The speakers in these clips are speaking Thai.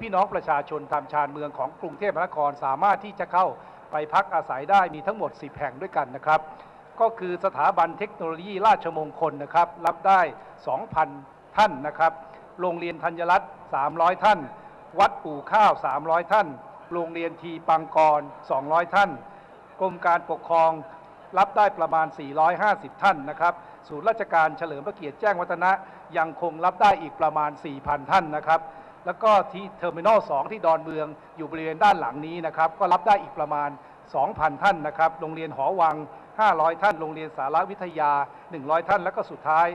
พี่น้องประชาชนตามชานเมืองของกรุงเทพมหานครสามารถที่จะเข้าไปพักอาศัยได้มีทั้งหมด 10 แห่งด้วยกันนะครับ ก็คือสถาบันเทคโนโลยีราชมงคลนะครับรับได้ 2,000 ท่านนะครับ โรงเรียนธัญรัตน์300 ท่าน วัดปู่ข้าว 300 ท่าน โรงเรียนทีปังกร 200 ท่าน กรมการปกครองรับได้ประมาณ 450 ท่านนะครับ ศูนย์ราชการเฉลิมพระเกียรติแจ้งวัฒนะยังคงรับได้อีกประมาณ 4,000 ท่านนะครับ แล้วก็ที่เทอร์มินอล2ที่ดอนเมืองอยู่บริเวณด้านหลังนี้นะครับ ก็รับได้อีกประมาณ 2,000 ท่านนะครับ โรงเรียนหอวัง 500 ท่าน โรงเรียนสารวิทยา 100 ท่าน แล้วก็สุดท้าย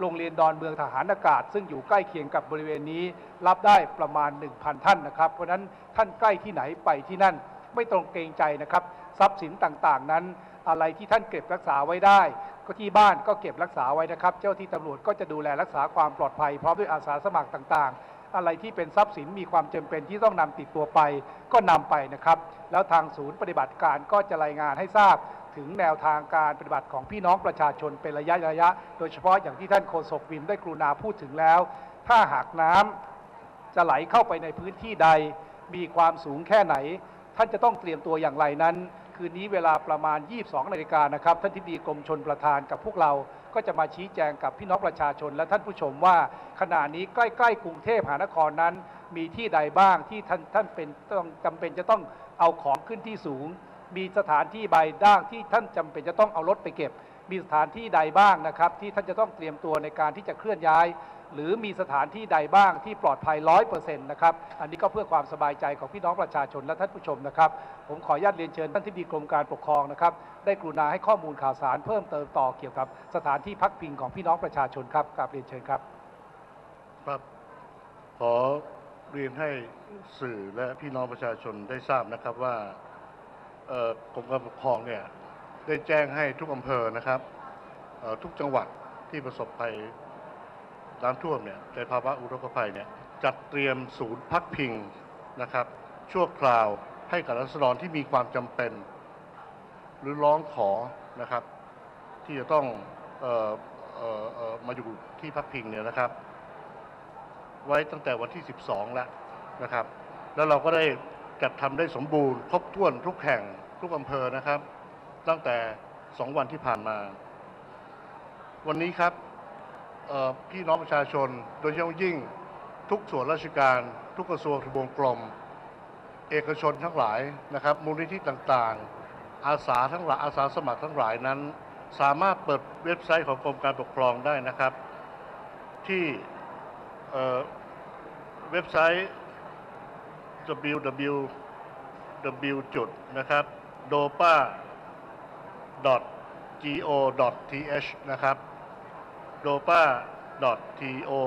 โรงเรียนดอนเมืองทหารอากาศ ซึ่งอยู่ใกล้เคียงกับบริเวณนี้ รับได้ประมาณ 1,000 ท่านนะครับ เพราะฉะนั้นท่านใกล้ที่ไหนไปที่นั่น ไม่ต้องเกรงใจนะครับ ทรัพย์สินต่างๆ นั้น อะไรที่ท่านเก็บรักษาไว้ได้ก็ที่บ้านก็เก็บรักษาไว้นะครับ เจ้าที่ตำรวจก็จะดูแลรักษาความปลอดภัยพร้อมด้วยอาสาสมัครต่างๆ อะไรที่เป็นทรัพย์สินมีความจำเป็นที่ต้องนำติดตัวไปก็นำไปนะครับ แล้วทางศูนย์ปฏิบัติการก็จะรายงานให้ทราบถึงแนวทางการปฏิบัติของพี่น้องประชาชนเป็นระยะระยะ โดยเฉพาะอย่างที่ท่านโฆษกวิมได้กรุณาพูดถึงแล้ว ถ้าหากน้ำจะไหลเข้าไปในพื้นที่ใด มีความสูงแค่ไหน ท่านจะต้องเตรียมตัวอย่างไรนั้น คืนนี้เวลาประมาณ 22นาฬิกานะครับ ท่านทิบดีกรมชนประธานกับพวกเราก็จะมาชี้แจงกับพี่น้องประชาชนและท่านผู้ชมว่าขณะนี้ใกล้ๆกรุงเทพมหานครนั้น มีที่ใดบ้างที่ท่านท่านเป็นต้องจำเป็นจะต้องเอาของขึ้นที่สูง มีสถานที่ใบด้างที่ท่านจำเป็นจะต้องเอารถไปเก็บ มีสถานที่ใดบ้างนะครับ ที่ท่านจะต้องเตรียมตัวในการที่จะเคลื่อนย้าย หรือมีสถานที่ใดบ้างที่ปลอดภัยร้อยเปอร์เซ็นต์นะครับ อันนี้ก็เพื่อความสบายใจของพี่น้องประชาชนและท่านผู้ชมนะครับ ผมขออนุญาตเรียนเชิญท่านที่ดีกรมการปกครองนะครับ ได้กรุณาให้ข้อมูลข่าวสารเพิ่มเติมต่อเกี่ยวกับสถานที่พักพิงของพี่น้องประชาชนครับกราบเรียนเชิญครับครับขอเรียนให้สื่อและพี่น้องประชาชนได้ทราบนะครับว่ากรมการปกครองเนี่ยได้แจ้งให้ทุกอำเภอนะครับทุกจังหวัดที่ประสบภัย น้ำท่วมเนี่ยในภาวะอุทกภัยเนี่ยจัดเตรียมศูนย์พักพิงนะครับ ชั่วคราวให้กับรัษฎรที่มีความจำเป็น หรือร้องขอนะครับ ที่จะต้องเอ่อเอ่อเอ่อมาอยู่ที่พักพิงเนี่ยนะครับ ไว้ตั้งแต่วันที่ 12 แล้วนะครับ แล้วเราก็ได้จัดทำได้สมบูรณ์ ครบถ้วนทุกแห่งทุกอำเภอนะครับ ตั้งแต่ 2 วันที่ผ่านมา วันนี้ครับ พี่น้องประชาชน โดยเฉพาะยิ่งทุกส่วนราชการ ทุกกระทรวงทบวงกรมเอกชนทั้งหลายนะครับ มูลนิธิต่างๆ อาสาทั้งหลายอาสาสมัครทั้งหลายนั้น สามารถเปิดเว็บไซต์ของกรมการปกครองได้นะครับ ที่เเว็บไซต์ www จุดนะครับ dopa go th นะครับ dopa to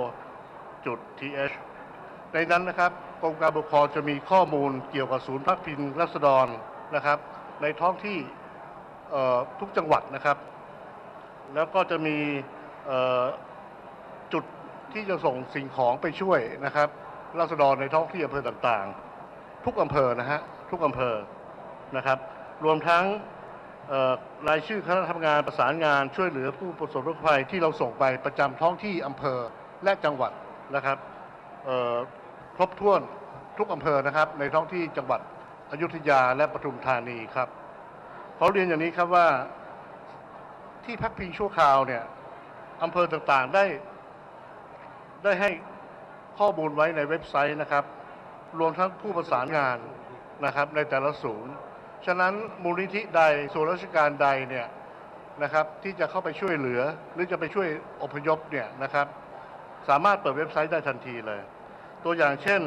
จุด th ในนั้นนะครับกรมการปกครองจะมีข้อมูลเกี่ยวกับศูนย์พักพิงรัษฎรนะครับ ในท้องที่ทุกจังหวัดนะครับ แล้วก็จะมีจุดที่จะส่งสิ่งของไปช่วยนะครับรัษฎรในท้องที่อำเภอต่างๆ ทุกอำเภอนะฮะทุกอำเภอนะครับ รวมทั้ง รายชื่อคณะทำงานประสานงานช่วยเหลือผู้ประสบภัยที่เราส่งไปประจำท้องที่อำเภอและจังหวัดนะครับครบถ้วนทุกอำเภอนะครับ ในท้องที่จังหวัดอยุธยาและปทุมธานีครับเขอเรียนอย่างนี้ครับว่าที่พักพิงชั่วคราวเนี่ยอำเภอต่างๆได้ได้ให้ข้อมูลไว้ในเว็บไซต์นะครับ รวมทั้งผู้ประสานงานนะครับในแต่ละศูนย์ ฉะนั้นมูลนิธิใดส่วนราชการใดเนี่ยนะครับที่จะเข้าไปช่วยเหลือ หรือจะไปช่วยอพยพเนี่ยนะครับสามารถเปิดเว็บไซต์ได้ทันทีเลย ตัวอย่างเช่น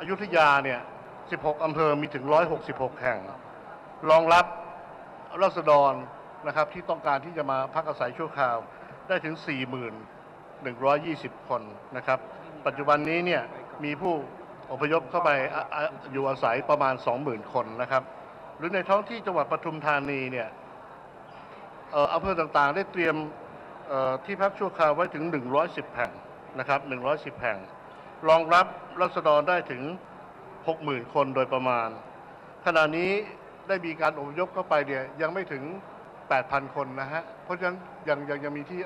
อยุธยาเนี่ย 16 อำเภอมีถึง 166 แห่ง รองรับรัษฎรนะครับที่ต้องการที่จะมาพักอาศัยชั่วคราวได้ถึง 4,120 คนนะครับ ปัจจุบันนี้เนี่ยมีผู้อพยพเข้าไปอออยู่อาศัยประมาณ 20,000 คนนะครับ หรือในท้องที่จังหวัดปทุมธานีเนี่ยเอ่ออำเภอต่างๆ ได้เตรียมที่พักชั่วคราวไว้ถึง 110 แห่งนะครับ110 แห่ง รองรับรัษฎรได้ถึง 60,000 คนโดยประมาณ ขณะนี้ได้มีการอพยพเข้าไปเนี่ยยังไม่ถึง 8,000 คนนะฮะ เพราะฉะนั้นยังยังยังมีที่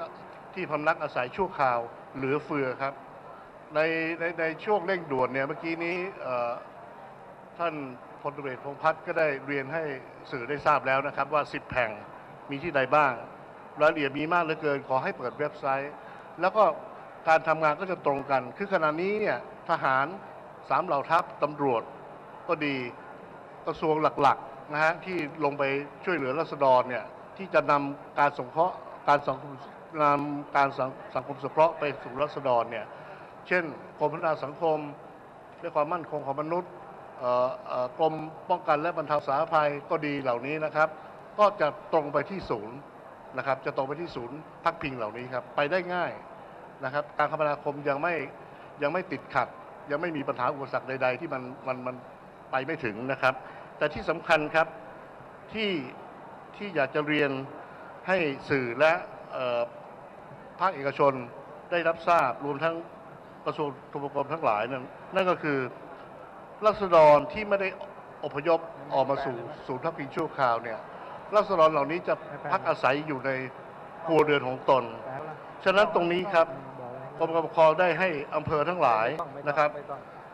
ที่พำนักอาศัยชั่วคราวเหลือเฟือครับ ในในในช่วงเร่งด่วนเนี่ยเมื่อกี้นี้เอ่อท่าน พลตำรวจเอกพงพัฒน์ก็ได้เรียนให้สื่อได้ทราบแล้วนะครับว่า 10แห่งมีที่ใดบ้าง รายละเอียดมีมากเหลือเกิน ขอให้เปิดเว็บไซต์ แล้วก็การทำงานก็จะตรงกัน คือขณะนี้เนี่ยทหารสามเหล่าทัพตำรวจก็ดีกระทรวงหลักๆนะฮะที่ลงไปช่วยเหลือรัษฎรเนี่ยที่จะนำการสงเคราะห์การสังคมนำการสังสังคมสงเคราะห์ไปสู่รัษฎรเนี่ยเช่นกรมพัฒนาสังคมและความมั่นคงของมนุษย์ กรมป้องกันและบรรเทาสาธารณภัยก็ดีเหล่านี้นะครับ ก็จะตรงไปที่ศูนย์นะครับ จะตรงไปที่ศูนย์พักพิงเหล่านี้ครับ ไปได้ง่ายนะครับ การคมนาคมยังไม่ยังไม่ติดขัด ยังไม่มีปัญหาอุปสรรคใด ๆ ที่มันมันมันไปไม่ถึงนะครับ แต่ที่สำคัญครับที่ที่อยากจะเรียนให้สื่อและภาคเอกชนได้รับทราบรวมทั้งกระทรวงทบวงทั้งหลายนั่นนั่นก็คือ รัษฎรที่ไม่ได้อพยพออกมาสู่ศูนย์พักพิงชั่วคราวเนี่ยรัษฎรเหล่านี้จะพักอาศัยอยู่ในครัวเรือนของตน ฉะนั้นตรงนี้ครับกรมการปกครองได้ให้อำเภอทั้งหลายนะครับ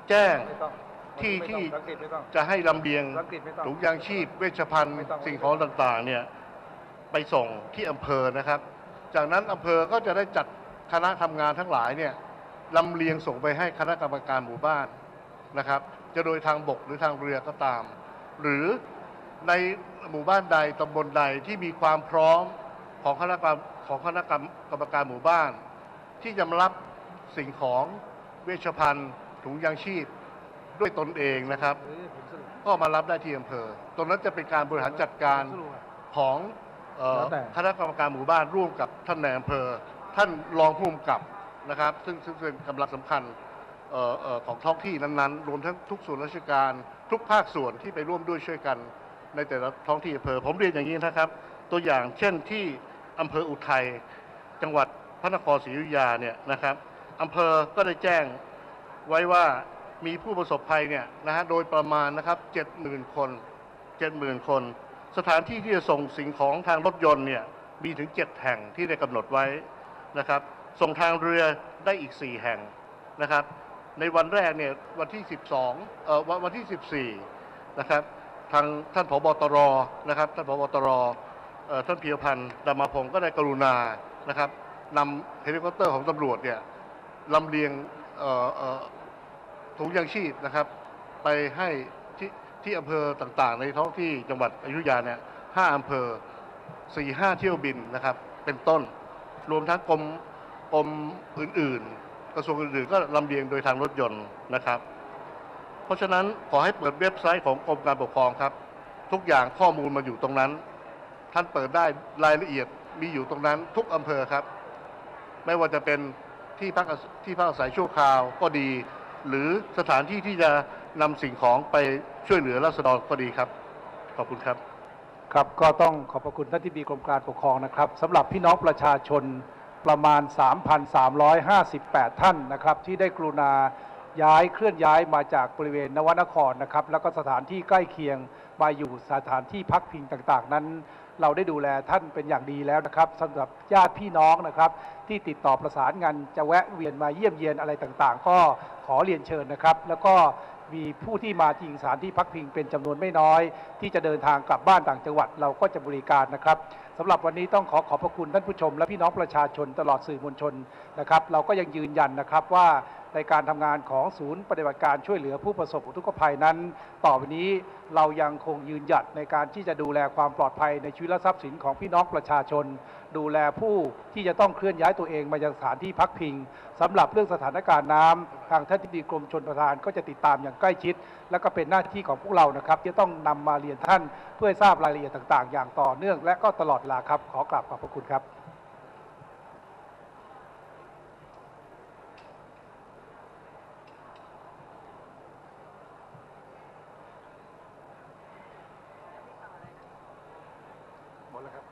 แจ้งที่ที่จะให้ลำเลียงถุงยางชีพ เวชภัณฑ์สิ่งของต่างๆเนี่ยไปส่งที่อำเภอนะครับ จากนั้นอำเภอก็จะได้จัดคณะทำงานทั้งหลายเนี่ยลำเลียงส่งไปให้คณะกรรมการหมู่บ้านนะครับ จะโดยทางบกหรือทางเรือก็ตาม หรือในหมู่บ้านใดตำบลใดที่มีความพร้อมของคณะกรรมของคณะกรรมกรรมการหมู่บ้าน ที่จะมารับสิ่งของเวชภัณฑ์ถุงยางชีพด้วยตนเองนะครับ ก็มารับได้ที่อำเภอ ตรงนั้นจะเป็นการบริหารจัดการของเอ่อแล้วแต่คณะกรรมการหมู่บ้านร่วมกับท่านนายอำเภอ ท่านรองผู้กำกับนะครับ ซึ่งซึ่งเป็นกำลังสำคัญเอ่อเอ่อ ของท้องที่นั้นๆ รวมทั้งทุกส่วนราชการทุกภาคส่วนที่ไปร่วมด้วยช่วยกันในแต่ละท้องที่อำเภอ ผมเรียนอย่างนี้นะครับ ตัวอย่างเช่นที่อำเภออุทัยจังหวัดพระนครศรีอยุธยาเนี่ยนะครับอำเภอก็ได้แจ้งไว้ว่ามีผู้ประสบภัยเนี่ยนะฮะโดยประมาณนะครับ70,000 คน 70,000 คน สถานที่ที่จะส่งสิ่งของทางรถยนต์เนี่ยมีถึง 7 แห่งที่ได้กำหนดไว้นะครับ ส่งทางเรือได้อีก 4 แห่งนะครับ ในวันแรกเนี่ยวันที่ 12เอ่อวันวันที่ 14 นะครับทางท่านผบตรนะครับท่านผบตรเอ่อท่านเพียวพันธ์ดำมาพงศ์ก็ได้กรุณานะครับนำเฮลิคอปเตอร์ของตำรวจเนี่ยลำเลียงเอ่อเอ่อถุงยางชีพนะครับ ไปให้ที่ที่อำเภอต่างๆ ในท้องที่จังหวัดอยุธยาเนี่ยห้าอำเภอสี่ห้าเที่ยวบินนะครับ เป็นต้น รวมทั้งกรมกรมอื่นๆ กระทรวงอื่นๆก็ลำเลียงโดยทางรถยนต์นะครับ เพราะฉะนั้นขอให้เปิดเว็บไซต์ของกรมการปกครองครับ ทุกอย่างข้อมูลมาอยู่ตรงนั้น ท่านเปิดได้รายละเอียดมีอยู่ตรงนั้นทุกอำเภอครับ ไม่ว่าจะเป็นที่พักที่พักอาศัยชั่วคราวก็ดี หรือสถานที่ที่จะนำสิ่งของไปช่วยเหลือราษฎรก็ดีครับ ขอบคุณครับ ครับก็ต้องขอบพระคุณท่านที่มีกรมการปกครองนะครับสำหรับพี่น้องประชาชน ประมาณ 3,358 ท่านนะครับ ที่ได้กรุณาย้ายเคลื่อนย้ายมาจากบริเวณนวนครนะครับ แล้วก็สถานที่ใกล้เคียงมาอยู่สถานที่พักพิงต่างๆ นั้น เราได้ดูแลท่านเป็นอย่างดีแล้วนะครับสำหรับญาติพี่น้องนะครับ ที่ติดต่อประสานงานจะแวะเวียนมาเยี่ยมเยียนอะไรต่างๆ ก็ขอเรียนเชิญนะครับ แล้วก็มีผู้ที่มาจริงสถานที่พักพิงเป็นจำนวนไม่น้อย ที่จะเดินทางกลับบ้านต่างจังหวัดเราก็จะบริการนะครับ สำหรับวันนี้ต้องขอขอบพระคุณท่านผู้ชม และพี่น้องประชาชนตลอดสื่อมวลชนนะครับ เราก็ยังยืนยันนะครับว่า ในการทำงานของศูนย์ปฏิบัติการช่วยเหลือผู้ประสบอุทกภัยนั้น ต่อไปนี้เรายังคงยืนหยัดในการที่จะดูแลความปลอดภัยในชีวิตและทรัพย์สินของพี่น้องประชาชน ดูแลผู้ที่จะต้องเคลื่อนย้ายตัวเองมายังสถานที่พักพิงสำหรับเรื่องสถานการณ์น้ำทางท่านทิบดีกรมชนประทานก็จะติดตามอย่างใกล้ชิด และก็เป็นหน้าที่ของพวกเรานะครับที่ต้องนำมาเรียนท่านเพื่อทราบรายละเอียดต่าง ๆ อย่างต่อเนื่อง และก็ตลอดเวลาครับขอกราบขอบพระคุณครับ แล้วครับ